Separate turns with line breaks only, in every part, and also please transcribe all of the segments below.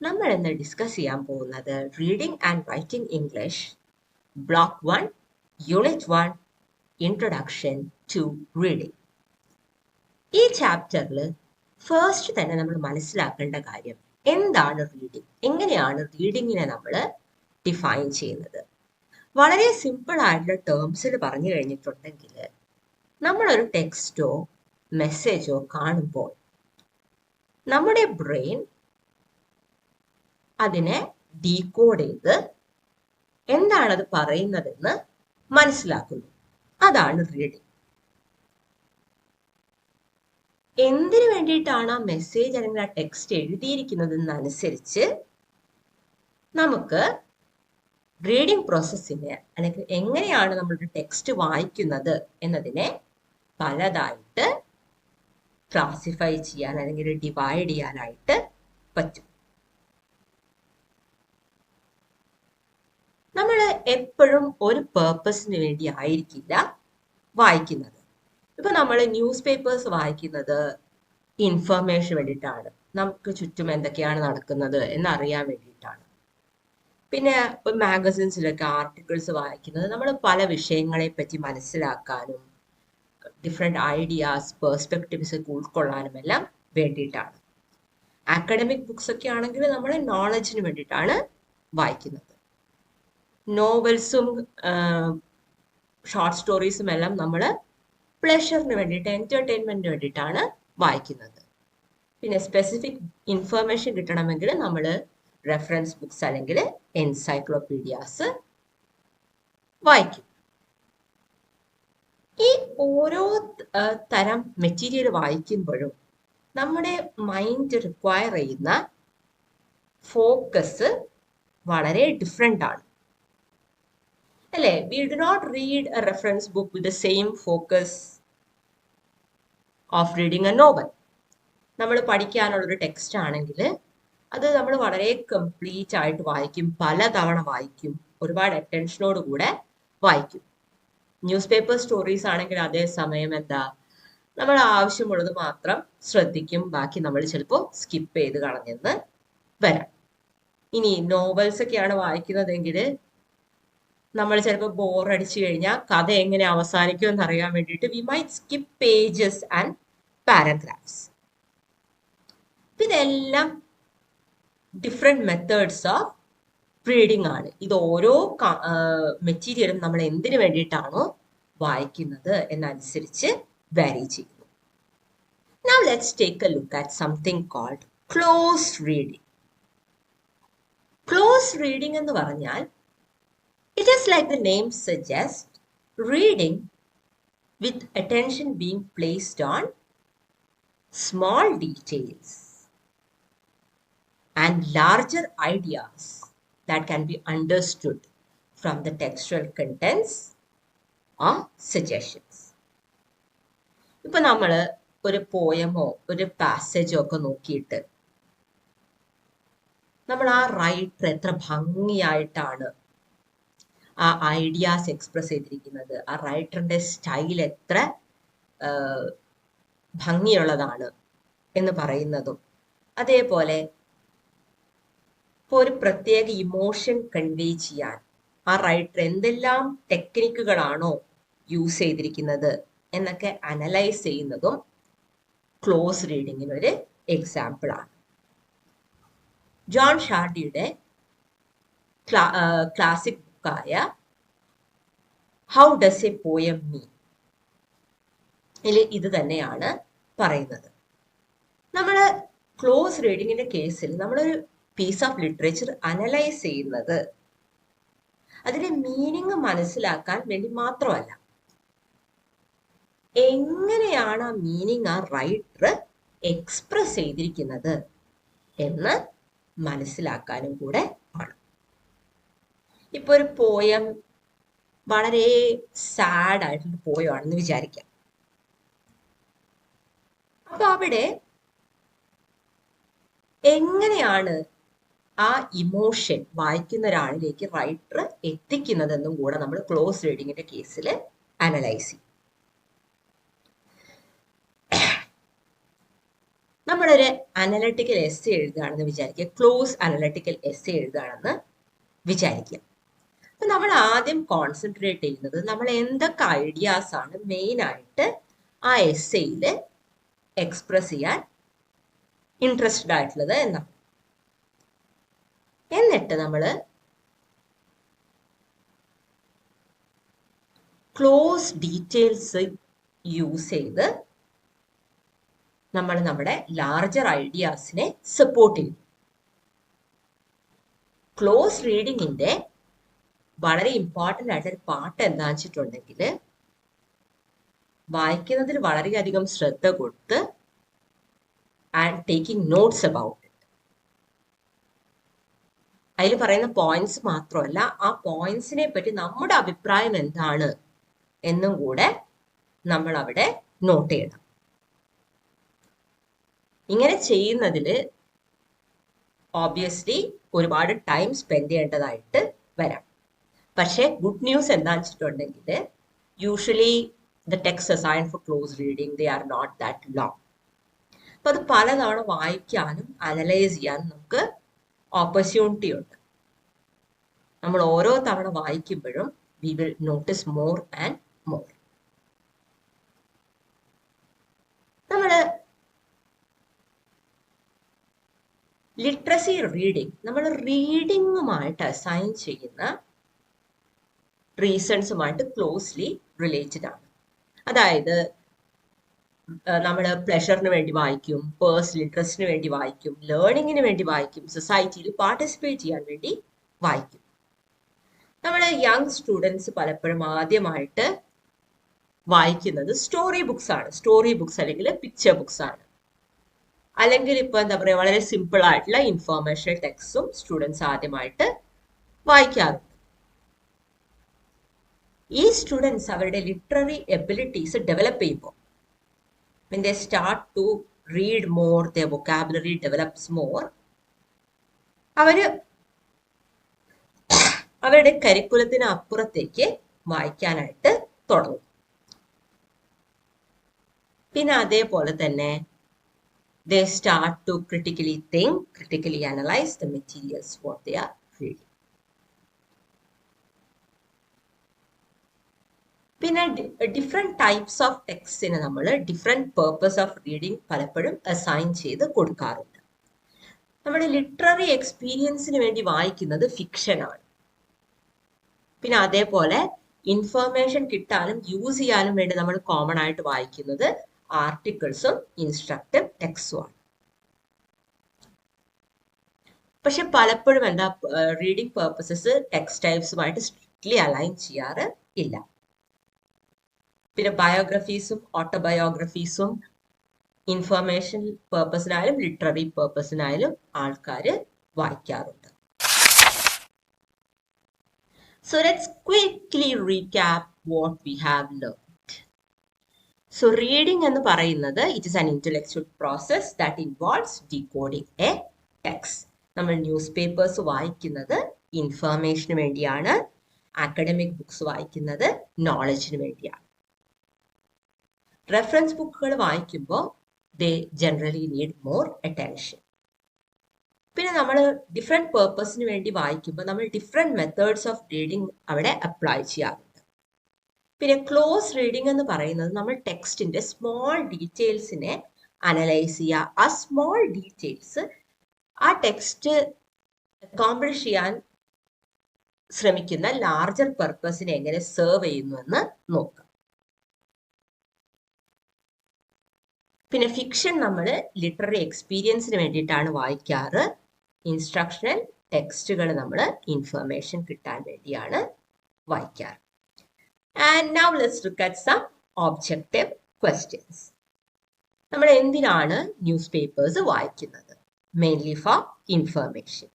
നമ്മൾ ഇന്ന് ഡിസ്കസ് ചെയ്യാൻ പോകുന്നത് reading and writing English block one unit one introduction to reading ഈ ചാപ്റ്ററിൽ ഫസ്റ്റ് തന്നെ നമ്മൾ മനസ്സിലാക്കേണ്ട കാര്യം എന്താണ് റീഡിംഗ് എങ്ങനെയാണ് റീഡിങ്ങിനെ നമ്മൾ ഡിഫൈൻ ചെയ്യുന്നത്? വളരെ സിമ്പിൾ ആയിട്ടുള്ള ടേംസിൽ പറഞ്ഞു കഴിഞ്ഞിട്ടുണ്ടെങ്കിൽ നമ്മളൊരു ടെക്സ്റ്റോ മെസ്സേജോ കാണുമ്പോൾ നമ്മുടെ ബ്രെയിൻ അതിനെ ഡീകോഡ് ചെയ്ത് എന്താണത് പറയുന്നതെന്ന് മനസ്സിലാക്കുന്നു. അതാണ് റീഡിങ് എന്തിനു വേണ്ടിയിട്ടാണ് ആ മെസ്സേജ് അല്ലെങ്കിൽ ആ ടെക്സ്റ്റ് എഴുതിയിരിക്കുന്നതെന്നനുസരിച്ച് നമുക്ക് റീഡിംഗ് പ്രോസസ്സിനെ അല്ലെങ്കിൽ എങ്ങനെയാണ് നമ്മളൊരു ടെക്സ്റ്റ് വായിക്കുന്നത് എന്നതിനെ പലതായിട്ട് ക്ലാസിഫൈ ചെയ്യാൻ അല്ലെങ്കിൽ ഡിവൈഡ് ചെയ്യാനായിട്ട് പറ്റും നമ്മൾ എപ്പോഴും ഒരു പേർപ്പസിന് വേണ്ടി ആയിരിക്കില്ല വായിക്കുന്നത്. ഇപ്പൊ നമ്മൾ ന്യൂസ് പേപ്പേഴ്സ് വായിക്കുന്നത് ഇൻഫർമേഷൻ വേണ്ടിയിട്ടാണ്. നമുക്ക് ചുറ്റും എന്തൊക്കെയാണ് നടക്കുന്നത് എന്നറിയാൻ വേണ്ടിയിട്ടാണ്. പിന്നെ മാഗസിൻസിലൊക്കെ ആർട്ടിക്കിൾസ് വായിക്കുന്നത് നമ്മൾ പല വിഷയങ്ങളെ പറ്റി മനസ്സിലാക്കാനും ഡിഫറെന്റ് ഐഡിയാസ് പേഴ്സ്പെക്റ്റീവ്സ് ഉൾക്കൊള്ളാനും എല്ലാം വേണ്ടിയിട്ടാണ്. അക്കാഡമിക് ബുക്സ് ഒക്കെ ആണെങ്കിൽ നമ്മൾ നോളജിന് വേണ്ടിയിട്ടാണ് വായിക്കുന്നത്. നോവൽസും ഷോർട്ട് സ്റ്റോറീസും എല്ലാം നമ്മൾ പ്ലഷറിന് വേണ്ടിയിട്ട് എന്റർടൈൻമെന്റിന് വേണ്ടിയിട്ടാണ് വായിക്കുന്നത്. പിന്നെ സ്പെസിഫിക് ഇൻഫർമേഷൻ കിട്ടണമെങ്കിൽ നമ്മൾ റെഫറൻസ് ബുക്സ് അല്ലെങ്കിൽ എൻസൈക്ലോപീഡിയാസ് വായിക്കും. ഈ ഓരോ തരം മെറ്റീരിയൽ വായിക്കുമ്പോഴും നമ്മുടെ മൈൻഡ് റിക്വയർ ചെയ്യുന്ന ഫോക്കസ് വളരെ ഡിഫറെന്റ് ആണ്. അല്ലേ? We do not read a reference book with the same focus of reading a novel നമ്മൾ പഠിക്കാനുള്ളൊരു ടെക്സ്റ്റ് ആണെങ്കിൽ അത് നമ്മൾ വളരെ കംപ്ലീറ്റ് ആയിട്ട് വായിക്കും പലതവണ വായിക്കും ഒരുപാട് അറ്റൻഷനോട് കൂടെ വായിക്കും. ന്യൂസ് പേപ്പർ സ്റ്റോറീസ് ആണെങ്കിൽ അതേ സമയം എന്താ? നമ്മൾ ആവശ്യമുള്ളത് മാത്രം ശ്രദ്ധിക്കും ബാക്കി നമ്മൾ ചിലപ്പോൾ സ്കിപ്പ് ചെയ്ത് കളഞ്ഞെന്ന് വരാം. ഇനി നോവൽസ് ഒക്കെയാണ് വായിക്കുന്നതെങ്കിൽ നമ്മൾ ചിലപ്പോൾ ബോറടിച്ചു കഴിഞ്ഞാൽ കഥ എങ്ങനെ അവസാനിക്കും എന്ന് അറിയാൻ വേണ്ടിയിട്ട് we might skip pages and paragraphs ഇതെല്ലാം ഡിഫറെന്റ് മെത്തേഡ്സ് ഓഫ് റീഡിംഗ് ആണ്. ഇത് ഓരോ മെറ്റീരിയലും നമ്മൾ എന്തിനു വേണ്ടിയിട്ടാണോ വായിക്കുന്നത് എന്നനുസരിച്ച് വാരി ചെയ്യുന്നു. നാ let take a look at something called close reading close reading എന്ന് പറഞ്ഞാൽ Is like the name suggests, reading with attention being placed on small details and larger ideas that can be understood from the textual contents or suggestions. ഇപ്പൊ നമ്മൾ ഒരു പോയമോ ഒരു പാസേജോ ഒക്കെ നോക്കിയിട്ട് നമ്മൾ ആ റൈറ്റർ എത്ര ഭംഗിയായിട്ടാണ് ആ ഐഡിയാസ് എക്സ്പ്രസ് ചെയ്തിരിക്കുന്നത്. ആ റൈറ്ററിന്റെ സ്റ്റൈൽ എത്ര ഭംഗിയുള്ളതാണ് എന്ന് പറയുന്നതും. അതേപോലെ ഇപ്പോൾ ഒരു പ്രത്യേക ഇമോഷൻ കൺവേ ചെയ്യാൻ ആ റൈറ്റർ എന്തെല്ലാം ടെക്നിക്കുകളാണോ യൂസ് ചെയ്തിരിക്കുന്നത് എന്നൊക്കെ അനലൈസ് ചെയ്യുന്നതും ക്ലോസ് റീഡിങ്ങിന് ഒരു എക്സാമ്പിൾ ആണ്. ജോൺ ഷാർഡിയുടെ classic ബുക്കായ how does a poem mean ഇതിൽ ഇത് തന്നെയാണ് പറയുന്നത്. നമ്മൾ ക്ലോസ് റീഡിങ്ങിന്റെ കേസിൽ നമ്മളൊരു പീസ് ഓഫ് ലിറ്ററേച്ചർ അനലൈസ് ചെയ്യുന്നത്. അതിന്റെ മീനിങ് മനസ്സിലാക്കാൻ വേണ്ടി മാത്രമല്ല. എങ്ങനെയാണ് ആ മീനിങ് ആ റൈറ്റർ എക്സ്പ്രസ് ചെയ്തിരിക്കുന്നത് എന്ന് മനസ്സിലാക്കാനും കൂടെ ഇപ്പൊ ഒരു പോയം വളരെ സാഡ് ആയിട്ടുള്ള പോയമാണെന്ന് വിചാരിക്കാം. അപ്പൊ അവിടെ എങ്ങനെയാണ് ആ ഇമോഷൻ വായിക്കുന്ന ഒരാളിലേക്ക് റൈറ്റർ എത്തിക്കുന്നതെന്നും കൂടെ നമ്മൾ ക്ലോസ് റീഡിങ്ങിന്റെ കേസിൽ അനലൈസ് ചെയ്യും. നമ്മളൊരു അനലറ്റിക്കൽ എസ് എഴുതുകയാണെന്ന് വിചാരിക്കുക. ക്ലോസ് അനലറ്റിക്കൽ എസ് എഴുതുകയാണെന്ന് വിചാരിക്കുക. അപ്പൊ നമ്മൾ ആദ്യം കോൺസെൻട്രേറ്റ് ചെയ്യുന്നത് നമ്മൾ എന്തൊക്കെ ഐഡിയാസ് ആണ് മെയിൻ ആയിട്ട് ആ എസ് എയിൽ എക്സ്പ്രസ് ചെയ്യാൻ ഇൻട്രസ്റ്റഡ് ആയിട്ടുള്ളത് എന്നാണ് എന്നിട്ട് നമ്മൾ ക്ലോസ് ഡീറ്റെയിൽസ് യൂസ് ചെയ്ത് നമ്മൾ നമ്മുടെ ലാർജർ ഐഡിയാസിനെ സപ്പോർട്ട് ചെയ്യും. ക്ലോസ് റീഡിങ്ങിന്റെ വളരെ ഇമ്പോർട്ടന്റ് ആയിട്ടൊരു പാട്ട് എന്താണെന്ന് വെച്ചിട്ടുണ്ടെങ്കിൽ വായിക്കുന്നതിൽ വളരെയധികം ശ്രദ്ധ കൊടുത്ത് and taking notes about it അതിൽ പറയുന്ന പോയിന്റ്സ് മാത്രമല്ല ആ പോയിന്റ്സിനെ പറ്റി നമ്മുടെ അഭിപ്രായം എന്താണ് എന്നും കൂടെ നമ്മൾ അവിടെ നോട്ട് ചെയ്യണം. ഇങ്ങനെ ചെയ്യുന്നതിൽ ഓബിയസ്ലി ഒരുപാട് ടൈം സ്പെൻഡ് ചെയ്യേണ്ടതായിട്ട് വരാം. പക്ഷേ ഗുഡ് ന്യൂസ് എന്താണെന്ന് വെച്ചിട്ടുണ്ടെങ്കിൽ usually the text assign for close reading they are not that long അപ്പൊ അത് പലതവണ വായിക്കാനും അനലൈസ് ചെയ്യാനും നമുക്ക് ഓപ്പർച്യൂണിറ്റി ഉണ്ട്. നമ്മൾ ഓരോ തവണ വായിക്കുമ്പോഴും we will notice more and more നമ്മൾ ലിറ്ററസി റീഡിങ് നമ്മൾ റീഡിങ്ങുമായിട്ട് അസൈൻ ചെയ്യുന്ന റീസൺസുമായിട്ട് ക്ലോസ്ലി റിലേറ്റഡ് ആണ്. അതായത് നമ്മൾ പ്ലഷറിന് വേണ്ടി വായിക്കും പേഴ്സണൽ ഇൻട്രസ്റ്റിന് വേണ്ടി വായിക്കും ലേണിങ്ങിന് വേണ്ടി വായിക്കും സൊസൈറ്റിയിൽ പാർട്ടിസിപ്പേറ്റ് ചെയ്യാൻ വേണ്ടി വായിക്കും. നമ്മൾ യങ് സ്റ്റുഡൻസ് പലപ്പോഴും ആദ്യമായിട്ട് വായിക്കുന്നത് സ്റ്റോറി ബുക്സ് ആണ്. സ്റ്റോറി ബുക്സ് അല്ലെങ്കിൽ പിക്ചർ ബുക്സ് ആണ്. അല്ലെങ്കിൽ ഇപ്പൊ എന്താ പറയുക വളരെ സിമ്പിൾ ആയിട്ടുള്ള ഇൻഫോർമേഷൻ ടെക്സ്റ്റും സ്റ്റുഡൻസ് ആദ്യമായിട്ട് വായിക്കാറുണ്ട്. ഈ സ്റ്റുഡൻസ് അവരുടെ ലിറ്റററി എബിലിറ്റീസ് ഡെവലപ്പ് ചെയ്യുമ്പോൾ when they start to read more their vocabulary develops more അവർ അവരുടെ കരിക്കുലത്തിന് അപ്പുറത്തേക്ക് വായിക്കാനായിട്ട് തുടങ്ങും പിന്നെ അതേപോലെ തന്നെ they start to critically think critically analyze the materials what they are reading പിന്നെ ഡിഫറെന്റ് ടൈപ്സ് ഓഫ് ടെക്സ്റ്റിന് നമ്മൾ ഡിഫറെന്റ് പേർപ്പസ് ഓഫ് റീഡിങ് പലപ്പോഴും അസൈൻ ചെയ്ത് കൊടുക്കാറുണ്ട്. നമ്മുടെ ലിറ്റററി എക്സ്പീരിയൻസിന് വേണ്ടി വായിക്കുന്നത് ഫിക്ഷനാണ് പിന്നെ അതേപോലെ ഇൻഫർമേഷൻ കിട്ടാനും യൂസ് ചെയ്യാനും വേണ്ടി നമ്മൾ കോമൺ ആയിട്ട് വായിക്കുന്നത് ആർട്ടിക്കിൾസും ഇൻസ്ട്രക്റ്റീവ് ടെക്സ്റ്റും ആണ്. പക്ഷെ പലപ്പോഴും എന്താ റീഡിങ് പേർപ്പസസ് ടെക്സ്റ്റ് ടൈപ്സുമായിട്ട് സ്ട്രിക്ട്ലി അലൈൻ ചെയ്യാറ് ഇല്ല. പിന്നെ ബയോഗ്രഫീസും ഓട്ടോബയോഗ്രഫീസും ഇൻഫർമേഷൻ പേർപ്പസിനായാലും ലിറ്റററി പേർപ്പസിനായാലും ആൾക്കാർ വായിക്കാറുണ്ട്. So let's quickly recap what we have learn so reading എന്ന് പറയുന്നത് it is an intellectual process that involves decoding a text. നമ്മൾ ന്യൂസ് പേപ്പേഴ്സ് വായിക്കുന്നത് ഇൻഫർമേഷന് വേണ്ടിയാണ് അക്കാഡമിക് ബുക്സ് വായിക്കുന്നത് നോളജിന് വേണ്ടിയാണ്. റെഫറൻസ് ബുക്കുകൾ വായിക്കുമ്പോൾ they generally need more attention പിന്നെ നമ്മൾ ഡിഫറെന്റ് പേർപ്പസിന് വേണ്ടി വായിക്കുമ്പോൾ നമ്മൾ ഡിഫറെന്റ് മെത്തേഡ്സ് ഓഫ് റീഡിങ് അവിടെ അപ്ലൈ ചെയ്യാറുണ്ട്. പിന്നെ ക്ലോസ് റീഡിംഗ് എന്ന് പറയുന്നത് നമ്മൾ ടെക്സ്റ്റിന്റെ സ്മോൾ ഡീറ്റെയിൽസിനെ അനലൈസ് ചെയ്യുക. ആ സ്മോൾ ഡീറ്റെയിൽസ് ആ ടെക്സ്റ്റ് അക്കോംപ്ലിഷ് ചെയ്യാൻ ശ്രമിക്കുന്ന ലാർജർ പർപ്പസിനെ എങ്ങനെ സെർവ് ചെയ്യുന്നുവെന്ന് നോക്കാം പിന്നെ ഫിക്ഷൻ നമ്മൾ ലിറ്റററി എക്സ്പീരിയൻസിന് വേണ്ടിയിട്ടാണ് വായിക്കാറ്. ഇൻസ്ട്രക്ഷണൽ ടെക്സ്റ്റുകൾ നമ്മൾ ഇൻഫർമേഷൻ കിട്ടാൻ വേണ്ടിയാണ് വായിക്കാറ്. And now let's look at some objective questions നമ്മൾ എന്തിനാണ് ന്യൂസ് പേപ്പേഴ്സ് വായിക്കുന്നത് mainly for information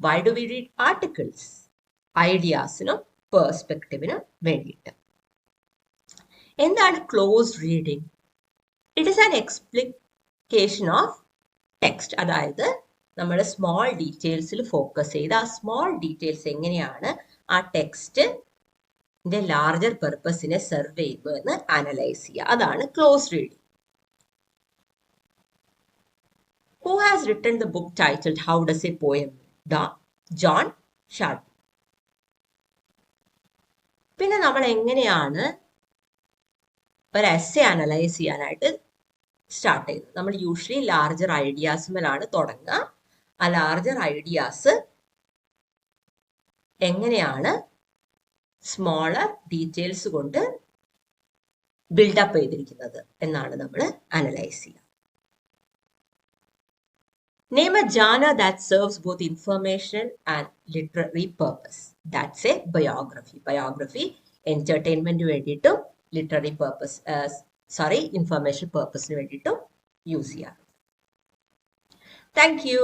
why do we read articles ഐഡിയാസിനും പേഴ്സ്പെക്റ്റീവിനും വേണ്ടിയിട്ട്. എന്താണ് close reading it is an explication of text അതായത് നമ്മൾ സ്മോൾ ഡീറ്റെയിൽസിൽ ഫോക്കസ് ചെയ്ത് ആ സ്മോൾ ഡീറ്റെയിൽസ് എങ്ങനെയാണ് ആ ടെക്സ്റ്റ് ലാർജർ പെർപ്പസിനെ സെർവ് ചെയ്യുന്നു എന്ന് അനലൈസ് ചെയ്യുക. അതാണ് close reading who has written the book titled how does a poem John Sharp പിന്നെ നമ്മൾ എങ്ങനെയാണ് ഒരു എസ് അനലൈസ് ചെയ്യാനായിട്ട് സ്റ്റാർട്ട് ചെയ്തു നമ്മൾ യൂഷ്വലി ലാർജർ ഐഡിയാസുമലാണ് തുടങ്ങുക ആ ലാർജർ ഐഡിയാസ് എങ്ങനെയാണ് സ്മോളർ ഡീറ്റെയിൽസ് കൊണ്ട് ബിൽഡപ്പ് ചെയ്തിരിക്കുന്നത് എന്നാണ് നമ്മൾ അനലൈസ് ചെയ്യുക Name a genre that serves both information and literary purpose. That's a biography. Biography, entertainment വേണ്ടിയിട്ടും ലിറ്റററി പർപ്പസ് സോറി ഇൻഫർമേഷൻ പർപ്പസിന് വേണ്ടിയിട്ടും യൂസ് ചെയ്യാറ് താങ്ക് യു